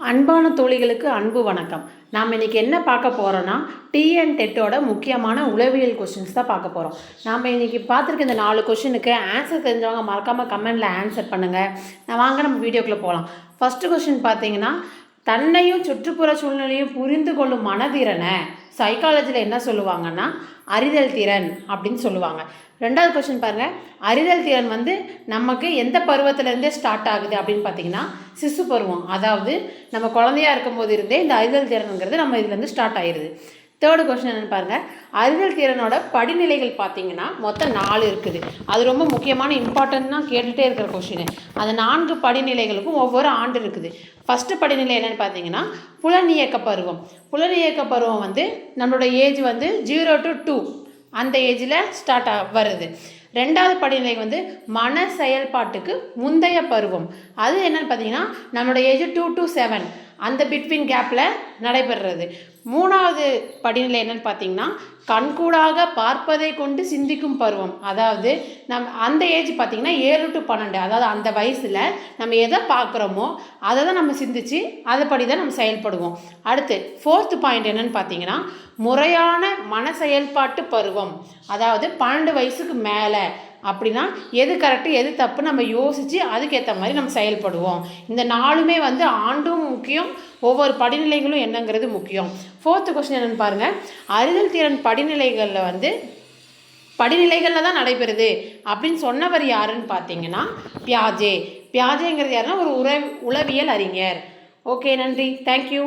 அன்பான தோழிகளுக்கு அன்பு வணக்கம். நாம் இன்றைக்கி என்ன பார்க்க போகிறோன்னா டிஎன் டெட்டோட முக்கியமான உளவியல் கொஷின்ஸ் தான் பார்க்க போகிறோம் நாம் இன்றைக்கி பார்த்துருக்க இந்த நாலு கொஷினுக்கு ஆன்சர் தெரிஞ்சவங்க மறக்காமல் கமெண்டில் ஆன்சர் பண்ணுங்கள் நான் வாங்க நம்ம வீடியோக்குள்ளே போகலாம் ஃபஸ்ட்டு கொஷின் பார்த்தீங்கன்னா தன்னையும் சுற்றுப்புற சூழ்நிலையும் புரிந்து கொள்ளும் மனதிறனை சைக்காலஜியில் என்ன சொல்லுவாங்கன்னா அறிதல் திறன் அப்படின்னு சொல்லுவாங்க. ரெண்டாவது கொஸ்டின் பாருங்கள் அறிதல் திறன் வந்து நமக்கு எந்த பருவத்திலேருந்தே ஸ்டார்ட் ஆகுது? அப்படின்னு பார்த்தீங்கன்னா சிசு பருவம். அதாவது நம்ம குழந்தையா இருக்கும்போது இருந்தே இந்த அறிதல் திறனுங்கிறது நம்ம இதுலேருந்து ஸ்டார்ட் ஆயிடுது தேர்டு கொஸ்டின் என்னென்னு பாருங்கள் அறிதல் திறனோட படிநிலைகள் பார்த்தீங்கன்னா மொத்தம் நாலு இருக்குது. அது ரொம்ப முக்கியமான இம்பார்ட்டன்ட்னா கேட்டுகிட்டே இருக்கிற கொஷின் அந்த நான்கு படிநிலைகளுக்கும் ஒவ்வொரு ஆண்டு இருக்குது. ஃபஸ்ட்டு படிநிலை என்னென்னு பார்த்தீங்கன்னா புலனியக்க பருவம். புலனியக்க பருவம் வந்து நம்மளோட ஏஜ் வந்து ஜீரோ டு டூ அந்த ஏஜில் ஸ்டார்ட் ஆ வருது. ரெண்டாவது படிநிலை வந்து மன செயல்பாட்டுக்கு முந்தைய பருவம். அது என்னன்னு பார்த்தீங்கன்னா நம்மளோட ஏஜ் டூ டு செவன் அந்த பிட்வீன் கேப்பில் நடைபெறுறது. மூணாவது படிநிலை என்னன்னு பார்த்தீங்கன்னா கண்கூடாக பார்ப்பதை கொண்டு சிந்திக்கும் பருவம். அதாவது நம் அந்த ஏஜ் பார்த்திங்கன்னா ஏழு டு பன்னெண்டு அதாவது அந்த வயசில் நம்ம எதை பார்க்குறோமோ அதை தான் நம்ம சிந்திச்சு அதைப்படி தான் நம்ம செயல்படுவோம். அடுத்து ஃபோர்த்து பாயிண்ட் என்னென்னு பார்த்தீங்கன்னா முறையான மன செயல்பாட்டு பருவம். அதாவது பன்னெண்டு வயசுக்கு மேலே அப்படின்னா எது கரெக்டு எது தப்பு நம்ம யோசித்து அதுக்கேற்ற மாதிரி நம்ம செயல்படுவோம். இந்த நாளுமே வந்து ஆண்டும் முக்கியம் ஒவ்வொரு படிநிலைகளும் என்னங்கிறது முக்கியம். ஃபோர்த்து கொஸ்டின் என்னென்னு பாருங்கள் அறிதல் திறன் படிநிலைகளில் வந்து படிநிலைகளில் தான் நடைபெறுது அப்படின்னு சொன்னவர் யாருன்னு பார்த்தீங்கன்னா பியாஜே. பியாஜேங்கிறது யாருன்னா ஒரு உற உளவியல் அறிஞர். ஓகே நன்றி. தேங்க்யூ